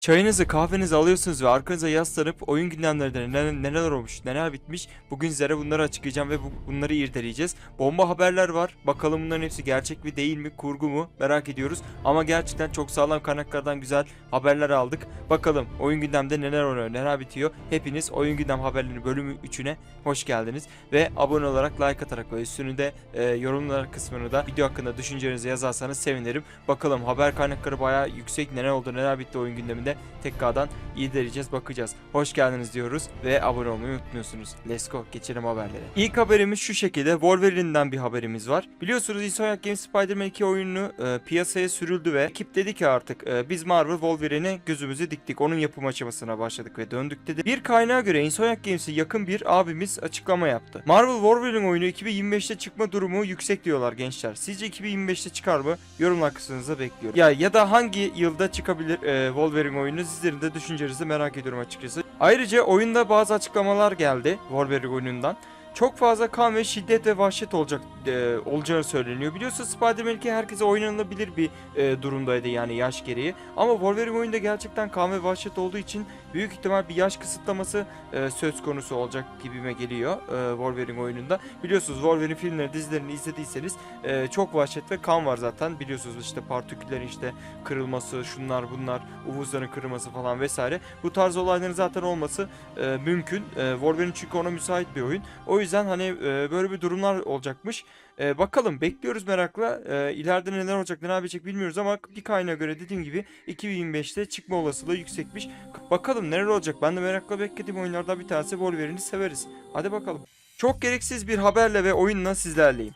Çayınızı kahvenizi alıyorsunuz ve arkanıza yaslanıp oyun gündemlerinde neler, neler olmuş neler bitmiş bugün sizlere bunları açıklayacağım ve bu, bunları irdeleyeceğiz. Bomba haberler var bakalım bunların hepsi gerçek mi değil mi kurgu mu merak ediyoruz. Ama gerçekten çok sağlam kaynaklardan güzel haberler aldık. Bakalım oyun gündemde neler oluyor neler bitiyor. Hepiniz oyun gündem haberleri bölümü 3'üne hoş geldiniz. Ve abone olarak like atarak ve üstünü de e, yorumlar kısmını da video hakkında düşüncelerinizi yazarsanız sevinirim. Bakalım haber kaynakları bayağı yüksek neler oldu neler bitti oyun gündeminde tekrardan irdeleyeceğiz bakacağız. Hoş geldiniz diyoruz ve abone olmayı unutmuyorsunuz. Let's go geçelim haberlere. İlk haberimiz şu şekilde Wolverine'den bir haberimiz var. Biliyorsunuz Insomniac Games Spider-Man 2 oyununu e, piyasaya sürüldü ve ekip dedi ki artık e, biz Marvel Wolverine'e gözümüzü diktik. Onun yapım aşamasına başladık ve döndük dedi. Bir kaynağa göre Insomniac Games'e yakın bir abimiz açıklama yaptı. Marvel Wolverine oyunu 2025'te çıkma durumu yüksek diyorlar gençler. Sizce 2025'te çıkar mı? Yorumlar kısmınıza bekliyorum. Ya ya da hangi yılda çıkabilir e, Wolverine oyunu sizlerin de düşüncelerinizi merak ediyorum açıkçası. Ayrıca oyunda bazı açıklamalar geldi Wolverine oyunundan. Çok fazla kan ve şiddet ve vahşet olacak e, olacağı söyleniyor. Biliyorsunuz Spider-Man 2 herkese oynanılabilir bir e, durumdaydı yani yaş gereği. Ama Wolverine oyunda gerçekten kan ve vahşet olduğu için büyük ihtimal bir yaş kısıtlaması e, söz konusu olacak gibime geliyor e, Wolverine oyununda. Biliyorsunuz Wolverine filmleri, dizilerini izlediyseniz e, çok vahşet ve kan var zaten. Biliyorsunuz işte partiküllerin işte kırılması, şunlar bunlar, uvuzların kırılması falan vesaire. Bu tarz olayların zaten olması e, mümkün. E, Wolverine çünkü ona müsait bir oyun. O yüzden hani e, böyle bir durumlar olacakmış. E, bakalım bekliyoruz merakla. E, ileride neler olacak neler bitecek bilmiyoruz ama bir kaynağa göre dediğim gibi 2025'te çıkma olasılığı yüksekmiş. Bakalım neler olacak. Ben de merakla beklediğim oyunlardan bir tanesi Wolverine'i severiz. Hadi bakalım. Çok gereksiz bir haberle ve oyunla sizlerleyim.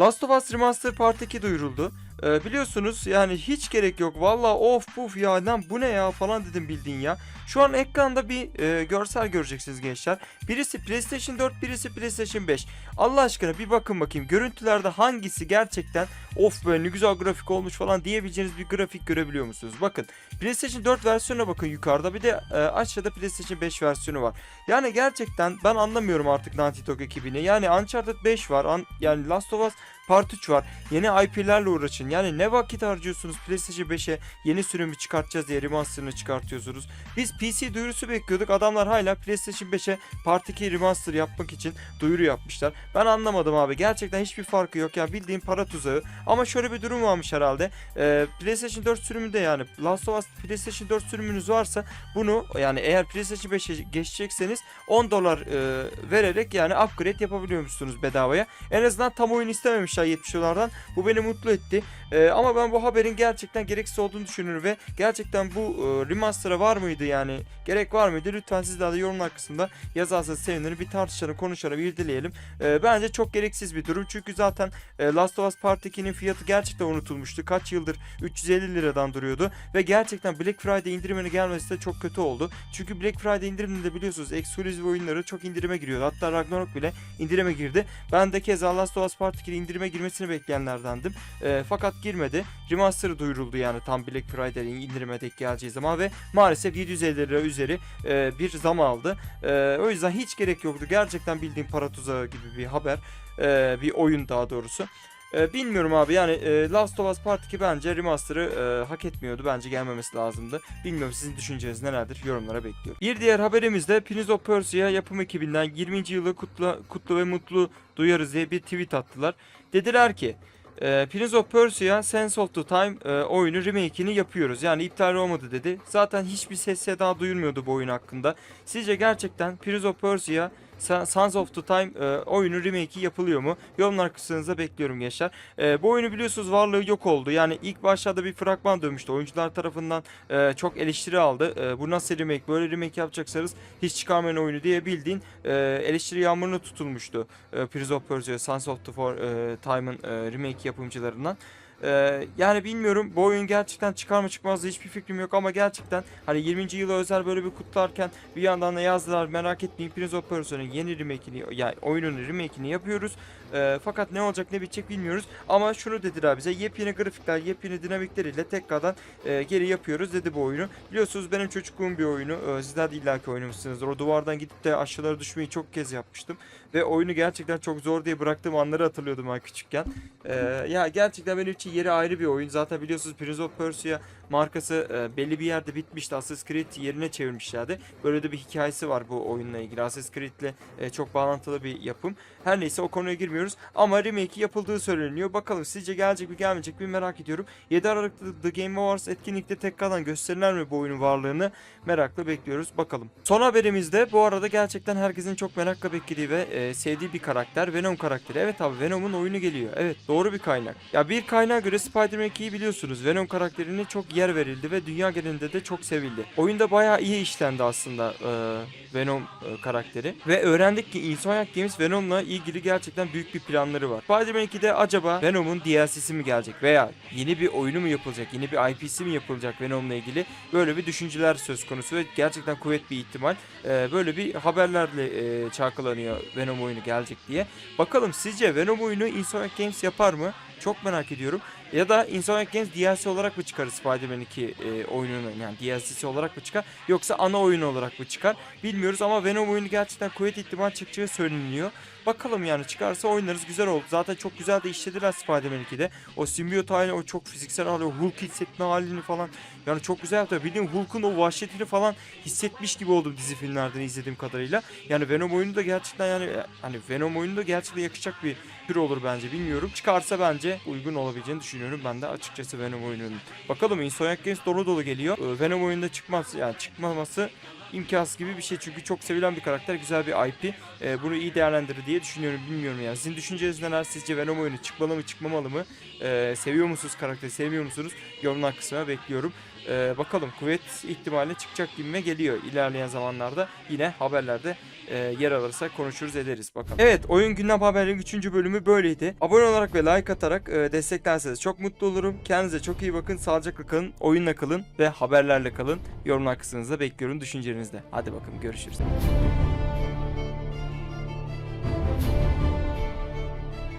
Last of Us Remastered Part 2 duyuruldu. Ee, biliyorsunuz yani hiç gerek yok. Valla of puf ya lan bu ne ya falan dedim bildiğin ya. Şu an ekranda bir e, görsel göreceksiniz gençler. Birisi PlayStation 4, birisi PlayStation 5. Allah aşkına bir bakın bakayım. Görüntülerde hangisi gerçekten of be ne güzel grafik olmuş falan diyebileceğiniz bir grafik görebiliyor musunuz? Bakın PlayStation 4 versiyonuna bakın yukarıda bir de e, aşağıda PlayStation 5 versiyonu var. Yani gerçekten ben anlamıyorum artık Naughty Dog ekibini. Yani Uncharted 5 var. An- yani Last of Us Part 3 var. Yeni IP'lerle uğraşın. Yani ne vakit harcıyorsunuz PlayStation 5'e yeni sürümü çıkartacağız diye remaster'ını çıkartıyorsunuz. Biz PC duyurusu bekliyorduk. Adamlar hala PlayStation 5'e Part 2 remaster yapmak için duyuru yapmışlar. Ben anlamadım abi. Gerçekten hiçbir farkı yok ya. Bildiğin para tuzağı. Ama şöyle bir durum varmış herhalde. Ee, PlayStation 4 sürümünde yani Last of Us PlayStation 4 sürümünüz varsa bunu yani eğer PlayStation 5'e geçecekseniz 10 dolar e, vererek yani upgrade yapabiliyormuşsunuz bedavaya. En azından tam oyun istememişler 70 dolardan. Bu beni mutlu etti. Ee, ama ben bu haberin gerçekten gereksiz olduğunu düşünüyorum ve gerçekten bu e, remaster'a var mıydı yani gerek var mıydı? Lütfen sizler de yorumlar kısmında yazarsanız sevinirim. Bir tartışalım, konuşalım, irdeleyelim. Ee, bence çok gereksiz bir durum. Çünkü zaten e, Last of Us Part 2'nin fiyatı gerçekten unutulmuştu. Kaç yıldır 350 liradan duruyordu ve gerçekten Black Friday indirimine gelmesi de çok kötü oldu. Çünkü Black Friday indiriminde biliyorsunuz eksklusif oyunları çok indirime giriyordu. Hatta Ragnarok bile indirime girdi. Ben de keza Last of Us Part 2'de indirime girmesini bekleyenlerdendim. E, fakat girmedi. Remaster duyuruldu yani tam Black Friday'in indirime denk geleceği zaman ve maalesef 750 lira üzeri e, bir zam aldı. E, o yüzden hiç gerek yoktu. Gerçekten bildiğim para tuzağı gibi bir haber. E, bir oyun daha doğrusu. E, bilmiyorum abi yani e, Last of Us Part 2 bence remaster'ı e, hak etmiyordu. Bence gelmemesi lazımdı. Bilmiyorum sizin düşünceniz nelerdir yorumlara bekliyorum. Bir diğer haberimiz de Prince of Persia yapım ekibinden 20. yılı kutlu, kutlu ve mutlu duyarız diye bir tweet attılar. Dediler ki e, Prince of Persia Sense of the Time e, oyunu remake'ini yapıyoruz. Yani iptal olmadı dedi. Zaten hiçbir ses daha duyulmuyordu bu oyun hakkında. Sizce gerçekten Prince of Persia Sons of the Time e, oyunu remake'i yapılıyor mu? Yorumlar kısmınıza bekliyorum gençler. E, bu oyunu biliyorsunuz varlığı yok oldu. Yani ilk başlarda bir fragman dönmüştü. Oyuncular tarafından e, çok eleştiri aldı. E, bu nasıl remake? Böyle remake yapacaksanız hiç çıkarmayın oyunu diye bildiğin e, eleştiri yağmuruna tutulmuştu. E, Prince of Persia Sons of the e, Time'ın e, remake yapımcılarından. Ee, yani bilmiyorum bu oyun gerçekten çıkar mı çıkmaz da hiçbir fikrim yok ama gerçekten hani 20. yıla özel böyle bir kutlarken bir yandan da yazdılar merak etmeyin Prince of Persia'nın yeni remake'ini yani oyunun remake'ini yapıyoruz. Ee, fakat ne olacak ne bitecek bilmiyoruz ama şunu dediler bize yepyeni grafikler yepyeni dinamikleriyle tekrardan e, geri yapıyoruz dedi bu oyunu. Biliyorsunuz benim çocukluğum bir oyunu ee, sizler de illaki oynamışsınızdır o duvardan gidip de aşağılara düşmeyi çok kez yapmıştım ve oyunu gerçekten çok zor diye bıraktığım anları hatırlıyordum ben küçükken. Ee, ya gerçekten benim için yeri ayrı bir oyun. Zaten biliyorsunuz Prince of Persia markası e, belli bir yerde bitmişti. Assassin's Creed yerine çevirmişlerdi. Böyle de bir hikayesi var bu oyunla ilgili. Assassin's Creed'le e, çok bağlantılı bir yapım. Her neyse o konuya girmiyoruz. Ama remake yapıldığı söyleniyor. Bakalım sizce gelecek mi gelmeyecek mi merak ediyorum. 7 Aralık'ta The Game Awards etkinlikte tekrardan gösterirler mi bu oyunun varlığını merakla bekliyoruz. Bakalım. Son haberimizde bu arada gerçekten herkesin çok merakla beklediği ve e, sevdiği bir karakter Venom karakteri. Evet abi Venom'un oyunu geliyor. Evet doğru bir kaynak. Ya bir kaynağa göre Spider-Man 2'yi biliyorsunuz. Venom karakterine çok yer verildi ve dünya genelinde de çok sevildi. Oyunda bayağı iyi işlendi aslında e, Venom e, karakteri. Ve öğrendik ki Insomniac Games Venom'la ilgili gerçekten büyük bir planları var. Spider-Man 2'de acaba Venom'un DLC'si mi gelecek veya yeni bir oyunu mu yapılacak, yeni bir IP'si mi yapılacak Venom'la ilgili böyle bir düşünceler söz konusu ve gerçekten kuvvet bir ihtimal. E, böyle bir haberlerle e, çalkalanıyor Venom oyunu gelecek diye. Bakalım sizce Venom oyunu Insomniac Games yapar mı? Çok merak ediyorum. Ya da Insomniac Games DLC olarak mı çıkarır Spider-Man 2 e, oyununu yani DLC'si olarak mı çıkar yoksa ana oyun olarak mı çıkar bilmiyoruz ama Venom oyunu gerçekten kuvvet ihtimal çıkacağı söyleniyor. Bakalım yani çıkarsa oynarız güzel oldu. Zaten çok güzel de işlediler Spider-Man 2'de. O simbiyot halini o çok fiziksel hali, o Hulk hissetme halini falan yani çok güzel yaptı. Bildiğin Hulk'un o vahşetini falan hissetmiş gibi oldum dizi filmlerden izlediğim kadarıyla. Yani Venom oyunu da gerçekten yani hani Venom oyunu da gerçekten yakışacak bir tür olur bence bilmiyorum. Çıkarsa bence uygun olabileceğini düşünüyorum ben de açıkçası Venom oyununun. Bakalım Insomniac Games dolu dolu geliyor. Ee, Venom oyunda çıkmaz yani çıkmaması imkansız gibi bir şey çünkü çok sevilen bir karakter güzel bir IP Ee, bunu iyi değerlendirir diye düşünüyorum bilmiyorum yani sizin düşünceniz neler sizce Venom oyunu çıkmalı mı çıkmamalı mı Ee, seviyor musunuz karakteri sevmiyor musunuz yorumlar kısmına bekliyorum Ee, bakalım kuvvet ihtimalle çıkacak gibime geliyor ilerleyen zamanlarda yine haberlerde e, yer alırsa konuşuruz ederiz bakalım. Evet oyun gündem haberlerinin 3. bölümü böyleydi. Abone olarak ve like atarak e, desteklerseniz çok mutlu olurum. Kendinize çok iyi bakın. Sağlıcakla kalın. Oyunla kalın ve haberlerle kalın. Yorumlar kısmınızda bekliyorum düşüncenizde. Hadi bakalım görüşürüz.